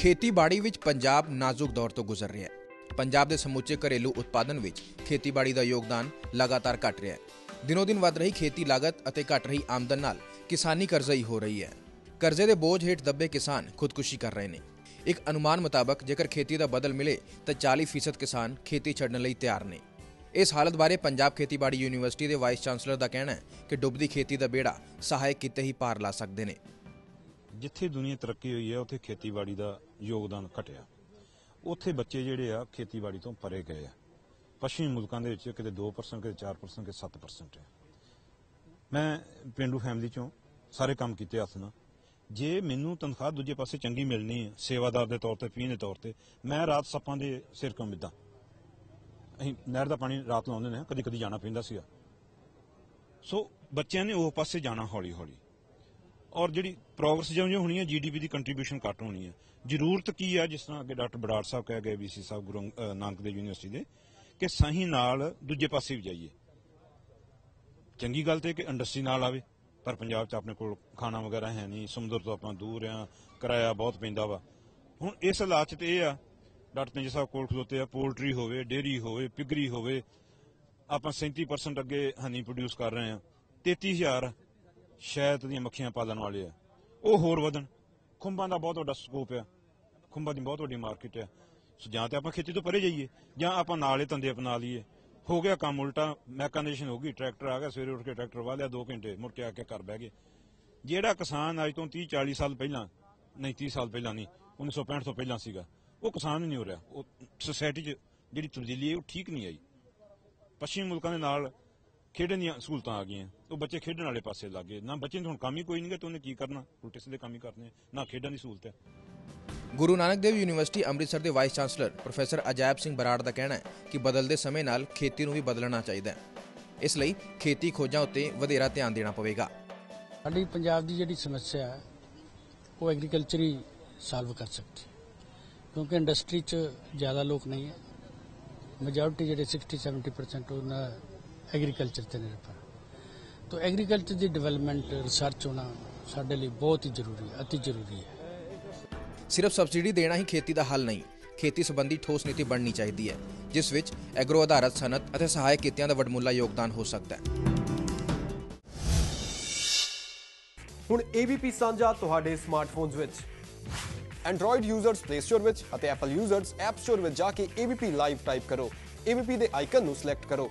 ਖੇਤੀਬਾੜੀ ਵਿੱਚ ਪੰਜਾਬ ਨਾਜ਼ੁਕ ਦੌਰ ਤੋਂ ਗੁਜ਼ਰ ਰਿਹਾ ਹੈ। ਪੰਜਾਬ ਦੇ ਸਮੁੱਚੇ ਘਰੇਲੂ ਉਤਪਾਦਨ ਵਿੱਚ ਖੇਤੀਬਾੜੀ ਦਾ ਯੋਗਦਾਨ ਲਗਾਤਾਰ ਘਟ ਰਿਹਾ ਹੈ। ਦਿਨੋ ਦਿਨ ਵੱਧ ਰਹੀ ਖੇਤੀ ਲਾਗਤ ਅਤੇ ਘਟ ਰਹੀ ਆਮਦਨ ਨਾਲ ਕਿਸਾਨੀ ਕਰਜ਼ਈ ਹੋ ਰਹੀ ਹੈ। ਕਰਜ਼ੇ ਦੇ ਬੋਝ ਹੇਠ ਦੱਬੇ ਕਿਸਾਨ ਖੁਦਕੁਸ਼ੀ ਕਰ ਰਹੇ ਨੇ। ਇੱਕ ਅਨੁਮਾਨ ਮੁਤਾਬਕ ਜੇਕਰ ਖੇਤੀ ਦਾ ਬਦਲ ਮਿਲੇ ਤਾਂ 40% ਕਿਸਾਨ ਖੇਤੀ ਛੱਡਣ ਲਈ ਤਿਆਰ ਨੇ। ਇਸ ਹਾਲਤ ਬਾਰੇ ਪੰਜਾਬ ਖੇਤੀਬਾੜੀ ਯੂਨੀਵਰਸਿਟੀ ਦੇ ਵਾਈਸ ਚਾਂਸਲਰ ਦਾ ਕਹਿਣਾ ਹੈ ਕਿ ਡੁੱਬਦੀ ਖੇਤੀ ਦਾ ਬੇੜਾ ਸਹਾਇਕ ਕਿਤੇ ਹੀ ਪਾਰ ਲਾ ਸਕਦੇ ਨੇ। ਜਿੱਥੇ ਦੁਨੀਆ ਤਰੱਕੀ ਹੋਈ ਹੈ, ਉੱਥੇ ਖੇਤੀਬਾੜੀ ਦਾ ਯੋਗਦਾਨ ਘਟਿਆ। ਉੱਥੇ ਬੱਚੇ ਜਿਹੜੇ ਆ ਖੇਤੀਬਾੜੀ ਤੋਂ ਪਰੇ ਗਏ ਆ। ਪੱਛਮੀ ਮੁਲਕਾਂ ਦੇ ਵਿੱਚ ਕਿਤੇ 2% ਕਿਤੇ 4% ਕਿਤੇ 7% ਹੈ ਮੈਂ ਪਿੰਡੂ ਫੈਮਿਲੀ ਚੋਂ ਸਾਰੇ ਕੰਮ ਕੀਤੇ ਹੱਥ ਨਾਲ। ਜੇ ਮੈਨੂੰ ਤਨਖਾਹ ਦੂਜੇ ਪਾਸੇ ਚੰਗੀ ਮਿਲਣੀ ਹੈ ਸੇਵਾਦਾਰ ਦੇ ਤੌਰ ਤੇ, ਪੀਣ ਦੇ ਤੌਰ ਤੇ, ਮੈਂ ਰਾਤ ਸੱਪਾਂ ਦੇ ਸਿਰ ਕਿਉਂ ਮਿੱਦਾਂ? ਅਸੀਂ ਨਹਿਰ ਦਾ ਪਾਣੀ ਰਾਤ ਲਾਉਂਦੇ ਨੇ ਕਦੀ ਕਦੀ ਜਾਣਾ ਪੈਂਦਾ ਸੀਗਾ। ਸੋ ਬੱਚਿਆਂ ਨੇ ਉਹ ਪਾਸੇ ਜਾਣਾ ਹੌਲੀ ਹੌਲੀ ਔਰ ਜਿਹੜੀ ਪ੍ਰੋਗਰੈਸ ਜਿਉਂ ਜਿਉਂ ਹੋਣੀ ਹੈ ਜੀਡੀਪੀ ਦੀ ਕੰਟਰੀਬਿਊਸ਼ਨ ਘੱਟ ਹੋਣੀ ਹੈ। ਜ਼ਰੂਰਤ ਕੀ ਹੈ, ਜਿਸ ਤਰ੍ਹਾਂ ਅੱਗੇ ਡਾਕਟਰ ਬਰਾੜ ਸਾਹਿਬ ਕਹਿ ਗਏ ਵੀਸੀ ਸਾਹਿਬ, ਗੁਰੂ ਨਾਨਕ ਦੇਵ ਯੂਨੀਵਰਸਿਟੀ ਦੇ, ਕਿ ਸਹੀ ਨਾਲ ਦੂਜੇ ਪਾਸੇ ਵੀ ਜਾਈਏ। ਚੰਗੀ ਗੱਲ ਤੇ ਕਿ ਇੰਡਸਟਰੀ ਨਾਲ ਆਵੇ, ਪਰ ਪੰਜਾਬ 'ਚ ਆਪਣੇ ਕੋਲ ਖਾਣਾ ਵਗੈਰਾ ਹੈ ਨਹੀਂ, ਸਮੁੰਦਰ ਤੋਂ ਆਪਾਂ ਦੂਰ ਆ, ਕਿਰਾਇਆ ਬਹੁਤ ਪੈਂਦਾ ਵਾ। ਹੁਣ ਇਸ ਹਾਲਾਤ 'ਚ ਇਹ ਆ, ਡਾਕਟਰ ਤੇਜ ਸਾਹਿਬ ਕੋਲ ਖਲੋਤੇ ਆ, ਪੋਲਟਰੀ ਹੋਵੇ ਡੇਰੀ ਹੋਵੇ, ਪਿਗਰੀ ਹੋਵੇ, ਆਪਾਂ 37% ਅੱਗੇ ਹਨੀ ਪ੍ਰੋਡਿਊਸ ਕਰ ਰਹੇ ਆ 33000 ਸ਼ਹਿਦ ਦੀਆਂ ਮੱਖੀਆਂ ਪਾਲਣ ਵਾਲੇ ਆ ਉਹ ਹੋਰ ਵਧਣ। ਖੁੰਬਾਂ ਦਾ ਬਹੁਤ ਵੱਡਾ ਸਕੋਪ ਆ ਖੁੰਬਾਂ ਦੀ ਬਹੁਤ ਵੱਡੀ ਮਾਰਕੀਟ ਆ ਸੋ ਜਾਂ ਤੇ ਆਪਾਂ ਖੇਤੀ ਤੋਂ ਪਰੇ ਜਾਈਏ, ਜਾਂ ਆਪਾਂ ਨਾਲੇ ਧੰਦੇ ਅਪਣਾ ਲਈਏ। ਹੋ ਗਿਆ ਕੰਮ ਉਲਟਾ ਮੈਕਨਾਈਜੇਸ਼ਨ ਹੋ ਗਈ, ਟਰੈਕਟਰ ਆ ਗਿਆ, ਸਵੇਰੇ ਉੱਠ ਕੇ ਟਰੈਕਟਰ ਵਾਹ ਲਿਆ 2 ਘੰਟੇ ਮੁੜ ਕੇ ਆ ਕੇ ਘਰ ਬਹਿ ਗਏ। ਜਿਹੜਾ ਕਿਸਾਨ ਅੱਜ ਤੋਂ 30 40 ਸਾਲ ਪਹਿਲਾਂ, ਨਹੀਂ 30 ਸਾਲ ਪਹਿਲਾਂ ਨਹੀਂ 1965 ਤੋਂ ਪਹਿਲਾਂ ਸੀਗਾ, ਉਹ ਕਿਸਾਨ ਨਹੀਂ ਹੋ ਰਿਹਾ। ਉਹ ਸੋਸਾਇਟੀ 'ਚ ਜਿਹੜੀ ਤਬਦੀਲੀ ਹੈ ਉਹ ਠੀਕ ਨਹੀਂ ਆਈ। ਪੱਛਮੀ ਮੁਲਕਾਂ ਦੇ ਨਾਲ ਖੇਡਣ ਦੀਆਂ ਸਹੂਲਤਾਂ ਆ ਗਈਆਂ। ਉਹ ਬੱਚੇ ਖੇਡਣ ਵਾਲੇ ਪਾਸੇ ਲੱਗ ਗਏ। ਨਾ ਬੱਚੇ ਨੂੰ ਹੁਣ ਕੰਮ ਹੀ ਕੋਈ ਨਹੀਂ ਗਾ ਤੇ ਉਹਨੇ ਕੀ ਕਰਨਾ? ਉਲਟੇ ਸਿੱਧੇ ਕੰਮ ਹੀ ਕਰਨੇ ਆ। ਨਾ ਖੇਡਣ ਦੀ ਸਹੂਲਤ ਹੈ। ਗੁਰੂ ਨਾਨਕ ਦੇਵ ਯੂਨੀਵਰਸਿਟੀ ਅੰਮ੍ਰਿਤਸਰ ਦੇ vice chancellor professor Ajaib Singh Brar ਦਾ ਕਹਿਣਾ ਹੈ ਕਿ ਬਦਲਦੇ ਸਮੇਂ ਨਾਲ ਖੇਤੀ ਨੂੰ ਵੀ ਬਦਲਣਾ ਚਾਹੀਦਾ ਹੈ। ਇਸ ਲਈ ਖੇਤੀ ਖੋਜਾਂ ਉੱਤੇ ਵਧੇਰਾ ਧਿਆਨ ਦੇਣਾ ਪਵੇਗਾ। ਸਾਡੀ ਪੰਜਾਬ ਦੀ ਜਿਹੜੀ ਸਮੱਸਿਆ ਹੈ ਉਹ ਐਗਰੀਕਲਚਰ ਹੀ ਸਾਲਵ ਕਰ ਸਕਦੀ ਹੈ। ਕਿਉਂਕਿ ਇੰਡਸਟਰੀ 'ਚ ਜ਼ਿਆਦਾ ਲੋਕ ਨਹੀਂ ਹੈ। ਮੈਜੋਰਿਟੀ ਜਿਹੜੇ 60 70% ਉਹਨਾਂ ਐਗਰੀਕਲਚਰ ਤੇ ਨਿਰਭਰ। ਤਾਂ ਐਗਰੀਕਲਚਰ ਦੀ ਡਿਵੈਲਪਮੈਂਟ ਰਿਸਰਚ ਹੋਣਾ ਸਾਡੇ ਲਈ ਬਹੁਤ ਹੀ ਜ਼ਰੂਰੀ ਹੈ ਅਤੀ ਜ਼ਰੂਰੀ ਹੈ। ਸਿਰਫ ਸਬਸਿਡੀ ਦੇਣਾ ਹੀ ਖੇਤੀ ਦਾ ਹੱਲ ਨਹੀਂ ਖੇਤੀ ਸੰਬੰਧੀ ਠੋਸ ਨੀਤੀ ਬਣਨੀ ਚਾਹੀਦੀ ਹੈ ਜਿਸ ਵਿੱਚ ਐਗਰੋ ਆਧਾਰਤ ਸਨਅਤ ਅਤੇ ਸਹਾਇਕ ਕਿੱਤਿਆਂ ਦਾ ਵਡਮੁੱਲਾ ਯੋਗਦਾਨ ਹੋ ਸਕਦਾ ਹੈ। ਹੁਣ ABP ਸਾਂਝਾ ਤੁਹਾਡੇ ਸਮਾਰਟਫੋਨਸ ਵਿੱਚ। Android ਯੂਜ਼ਰਸ Play Store ਵਿੱਚ ਅਤੇ Apple ਯੂਜ਼ਰਸ App Store ਵਿੱਚ ਜਾ ਕੇ ABP ਲਾਈਵ ਟਾਈਪ ਕਰੋ। ABP ਦੇ ਆਈਕਨ ਨੂੰ ਸਿਲੈਕਟ ਕਰੋ।